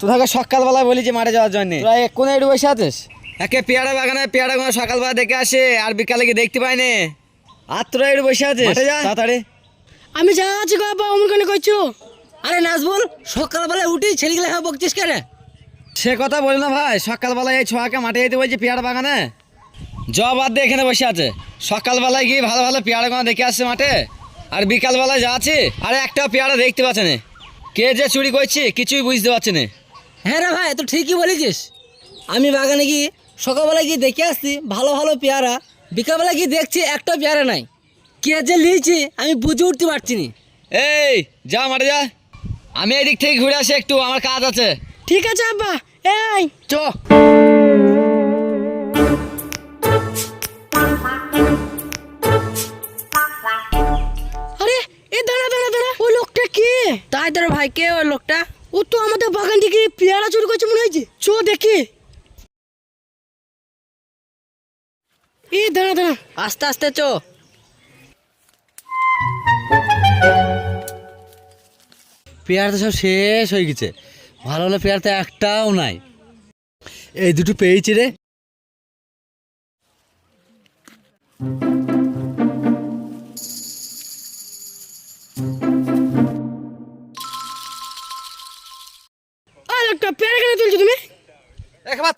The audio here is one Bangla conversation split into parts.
তোকে সকালবেলা বলি যে মাঠে যাওয়ার জন্য। তোরা কোন একটু বসে আছিস? একে পেয়ারা বাগানে পেয়ারা গুলো সকালবেলা দেখে আসে আর বিকালে গিয়ে দেখতে পাই না। আর তোরা একটু বসে আছিস? মাঠে যা। তাড়াতাড়ি। আমি যা আছি গো আব্বা অমন কেন করছ? আরে নাজবুল সকালবেলা উঠি ছেলেগুলো হ্যাঁ বকছিস কেন? সে কথা বলি না ভাই সকালবেলায় এই ছোয়াকে মাঠে যেতে বলছি পেয়ারা বাগানে। জব বাদ দিয়ে এখানে বসে আছে। সকালবেলায় গিয়ে ভালো ভালো পেয়ারা গোনা দেখে আসছে মাঠে। আর বিকালবেলায় যাচ্ছে আর একটা পেয়ারা দেখতে পাচ্ছে না। কে যে চুরি করছে কিছুই বুঝতে পারছে না। হ্যাঁ রে ভাই তো ঠিকই বলেছিস। আমি বাগানে গিয়ে সকালবেলা গিয়ে দেখে আসছি ভালো ভালো পেয়ারা। বিকালবেলা গিয়ে দেখছি একটা পেয়ারা নাই। কে যে লিয়েছি আমি বুঝে উঠতে পারছি না। এই যা মাঠে যা। আমি এদিক থেকে ঘুরে আসি একটু আমার কাজ আছে। ঠিক আছে আব্বা এই চ। আরে এ দাঁড়া দাঁড়া দাঁড়া ওই লোকটা কে? তাই তোর ভাই কে ওই লোকটা? ও তো আমাদের বাগান থেকে পেয়ারা চুরি করছে মনে হয়েছে। চো দেখি। এ, দাঁড়া দাঁড়া। আস্তে আস্তে চ। পেয়ারা তো সব শেষ হয়ে গেছে। ভালো ভালো পেয়ারা তো একটাও নাই। এই দুটো পেয়েছি রে।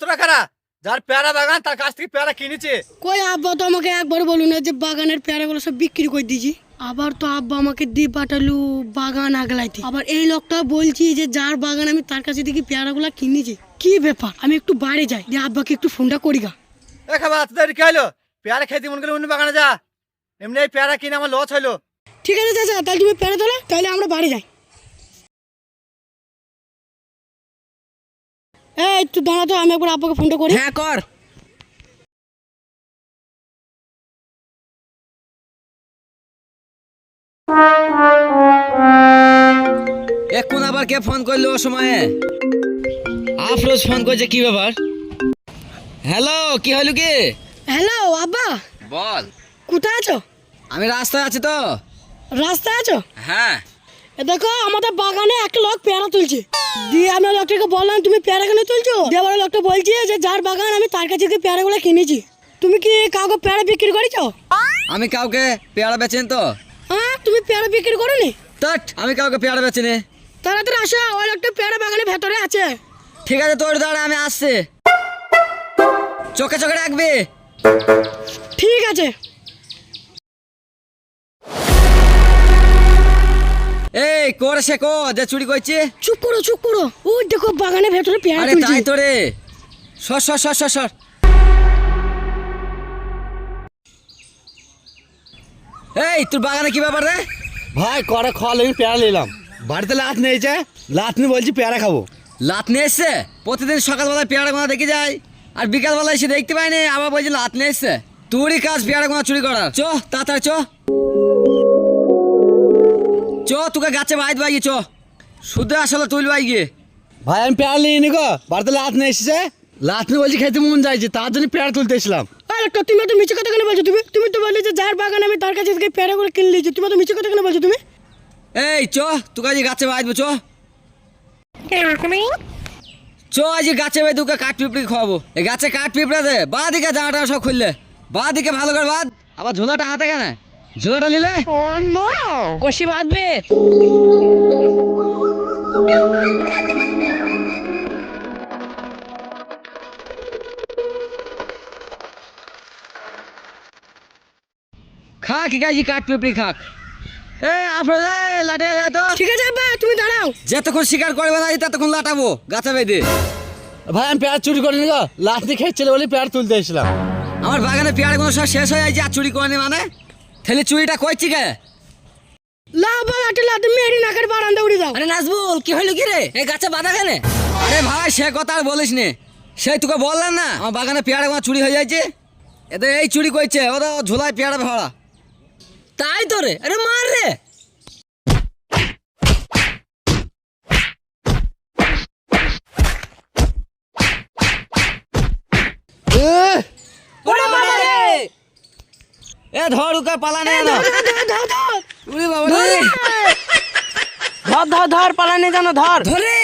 তোরা খারা যার পেয়ারা বাগান তার কাছ থেকে পেয়ারা কিনেছে। কই আব্বা তো আমাকে একবার বলুন যে বাগানের পেয়ারাগুলো সব বিক্রি করে দিয়েছি? আবার তো আব্বা আমাকে দিয়ে পাঠালো বাগান আগলাইতে। আবার এই লোকটা বলছি যে যার বাগান আমি তার কাছে থেকে পেয়ারাগুলো কিনেছি। কি ব্যাপার? আমি একটু বাইরে যাই। যে আব্বাকে একটু ফোনটা করি গা। একবার তোদের কি হলো? পেয়ারা খেতে মন করে অন্য বাগানে যা। এমনি এই পেয়ারা কিনে আমার লস হলো। ঠিক আছে চাচা তাহলে তুমি পেয়ারা তোলা তাহলে আমরা বাড়ি যাই। একটু দাঁড়া তো আমি একবার আব্বাকে ফোনটা করি। হ্যাঁ কর। এখন আবার কে ফোন করল ও সময়ে? আফরোজ ফোন করছে কি ব্যাপার? হ্যালো কি হলো কি? হ্যালো আব্বা। বল। কোথায় আছো? আমি রাস্তায় আছি তো। রাস্তায় আছো? হ্যাঁ। দেখো আমাদের বাগানে একটা লোক পেয়ারা তুলছে। দিয়ে আমি লোকটাকে বললাম তুমি পেয়ারা কেন তুলছো? দিয়ে ওই লোকটা বলছে যে যার বাগান আমি তার কাছে থেকে পেয়ারাগুলো কিনেছি। তুমি কি কাউকে পেয়ারা বিক্রি করেছ? আমি কাউকে পেয়ারা বেচেন তো। হ্যাঁ তুমি পেয়ারা বিক্রি করোনি? তট আমি কাউকে পেয়ারা বেচেনি। তাড়াতাড়ি আসো ওই লোকটা পেয়ারা বাগানের ভেতরে আছে। ঠিক আছে তোর দাঁড়া আমি আসছি। চোখে চোখে রাখবি। ঠিক আছে। করে সে কো? যে চুরি করছি চুপ করো চুপ করো। ওই দেখো বাগানের ভেতরে পেয়ারা আরে তুলছে। তাই তো রে। সর সর সর সর সর। এই তোর বাগানে কি ব্যাপার রে? ভাই করে খাওয়া লেগে পেয়ারা নিলাম বাড়িতে লাত নিয়েছে লাত নিয়ে বলছি পেয়ারা খাব। লাত নিয়ে এসছে? প্রতিদিন সকালবেলা পেয়ারা গোনা দেখে যায় আর বিকালবেলা এসে দেখতে পাইনি আবার বলছি লাত নিয়ে এসছে। তোরই কাজ পেয়ারা গোনা চুরি করার। চ তাড়াতাড়ি চ। চ তোকে গাছে বাইত বাইয়ে চ। শুধু আসলে তুল বাই গিয়ে। ভাই আমি পেয়ারা নিয়ে নি গো বাড়িতে লাত নিয়ে এসেছে। লাত নিয়ে বলছি খেতে মন যাইছে তার জন্য পেয়ারা তুলতে এসলাম আর একটা তুমি তো মিছে কথা কেন বলছো তুমি? তুমি তো বললে যে যার বাগান আমি তার কাছে থেকে করে কিনে নিয়েছি। তুমি তো মিছে কথা কেন বলছো তুমি? এই চ তোকে আজ গাছে বাইতবো চ। চ আজ গাছে বাই তোকে কাঠ পিঁপড়ি খাওয়াবো এই গাছে কাঠ পিঁপড়ে দে। বা দিকে জামাটা সব খুললে। বা দিকে ভালো করে বাদ আবার ঝোলাটা হাতে কেন? ঝোলাটা নিলে? কষি বাঁধবে। খা কি গাছি কাঠ পিঁপড়ি খাক। ঠিক আছে আব্বা তুমি দাঁড়াও। যতক্ষণ শিকার করবে না ততক্ষণ লাটাবো। গাছে বেঁধে। ভাই আমি পেয়ারা চুরি করিনি গো। লাত নিয়ে খেয়েছিল বলে পেয়ারা তুলতে আমার বাগানে পেয়ারগুলো সব শেষ হয়ে যাচ্ছে আর চুরি করেনি মানে? তাহলে চুরিটা করছি কে লাভ লাটে লাটে মেরি নাকের বারান্দা উড়ে দাও আরে নাজবুল কি হইল কি রে? এই গাছে বাঁধা কেন? আরে ভাই সে কথা আর বলিস নে। সেই তোকে বললাম না আমার বাগানে পেয়ারা গোনা চুরি হয়ে যাচ্ছে এতে এই চুরি করছে ওরা ঝোলায় পেয়ারা ভরা। তাই তো রে আরে মার রে ওরে বাবা রে এ ধর উকা পালা নে না উড়ি বাবা রে ধর ধর ধর পালানে জানো ধর ধরে